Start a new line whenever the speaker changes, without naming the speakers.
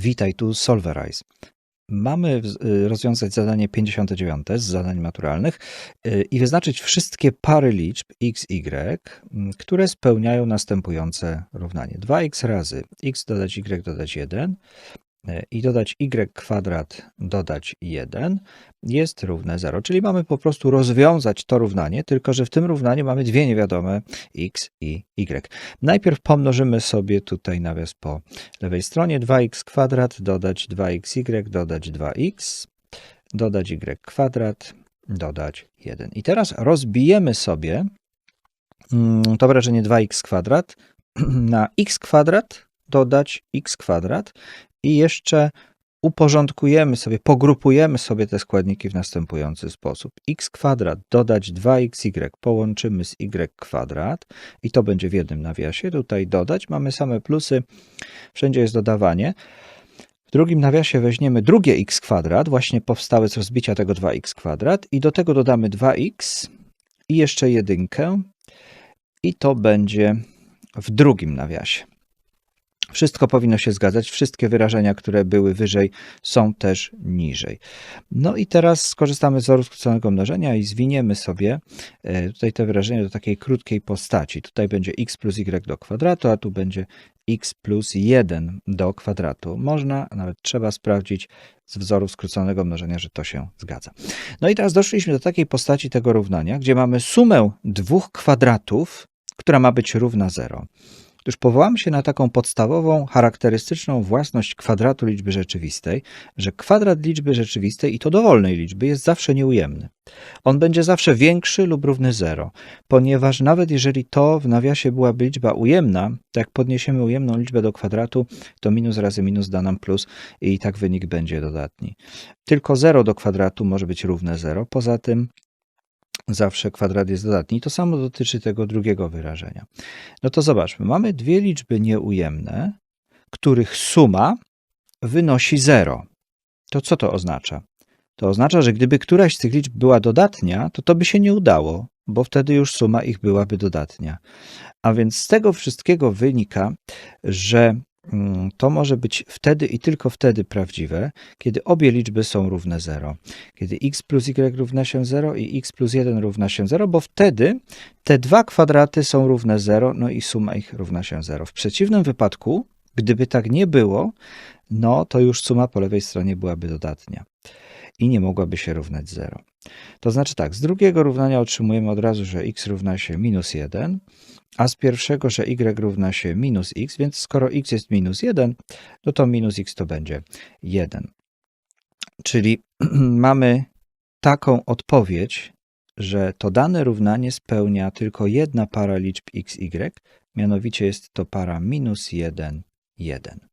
Witaj, tu Solverize. Mamy y, rozwiązać zadanie 59 z zadań maturalnych y, i wyznaczyć wszystkie pary liczb x, y, m, które spełniają następujące równanie. 2x razy x dodać y dodać 1 y, i dodać y kwadrat dodać 1 jest równe 0. Czyli mamy po prostu rozwiązać to równanie, tylko że w tym równaniu mamy dwie niewiadome x i y. Najpierw pomnożymy sobie tutaj nawias po lewej stronie 2x kwadrat dodać 2xy dodać 2x dodać y kwadrat dodać 1. I teraz rozbijemy sobie mm, to wyrażenie 2x kwadrat na x kwadrat dodać x kwadrat i jeszcze uporządkujemy sobie, pogrupujemy sobie te składniki w następujący sposób. x kwadrat dodać 2xy połączymy z y kwadrat i to będzie w jednym nawiasie. Tutaj dodać, mamy same plusy, wszędzie jest dodawanie. W drugim nawiasie weźmiemy drugie x kwadrat, właśnie powstałe z rozbicia tego 2x kwadrat i do tego dodamy 2x i jeszcze jedynkę i to będzie w drugim nawiasie. Wszystko powinno się zgadzać, wszystkie wyrażenia, które były wyżej, są też niżej. No i teraz skorzystamy z wzoru skróconego mnożenia i zwiniemy sobie e, tutaj te wyrażenia do takiej krótkiej postaci. Tutaj będzie x plus y do kwadratu, a tu będzie x plus 1 do kwadratu. Można, nawet trzeba sprawdzić z wzoru skróconego mnożenia, że to się zgadza. No i teraz doszliśmy do takiej postaci tego równania, gdzie mamy sumę dwóch kwadratów, która ma być równa 0. Otóż powołamy się na taką podstawową, charakterystyczną własność kwadratu liczby rzeczywistej, że kwadrat liczby rzeczywistej i to dowolnej liczby jest zawsze nieujemny. On będzie zawsze większy lub równy 0, ponieważ nawet jeżeli to w nawiasie byłaby liczba ujemna, to jak podniesiemy ujemną liczbę do kwadratu, to minus razy minus da nam plus i tak wynik będzie dodatni. Tylko 0 do kwadratu może być równe 0, poza tym zawsze kwadrat jest dodatni. To samo dotyczy tego drugiego wyrażenia. No to zobaczmy, mamy dwie liczby nieujemne, których suma wynosi 0. To co to oznacza? To oznacza, że gdyby któraś z tych liczb była dodatnia, to to by się nie udało, bo wtedy już suma ich byłaby dodatnia. A więc z tego wszystkiego wynika, że to może być wtedy i tylko wtedy prawdziwe, kiedy obie liczby są równe 0. Kiedy x plus y równa się 0 i x plus 1 równa się 0, bo wtedy te dwa kwadraty są równe 0, no i suma ich równa się 0. W przeciwnym wypadku, gdyby tak nie było, no to już suma po lewej stronie byłaby dodatnia i nie mogłaby się równać 0. To znaczy tak, z drugiego równania otrzymujemy od razu, że x równa się minus 1, a z pierwszego, że y równa się minus x, więc skoro x jest minus 1, no to minus x to będzie 1. Czyli mamy taką odpowiedź, że to dane równanie spełnia tylko jedna para liczb x, y, mianowicie jest to para minus 1, 1.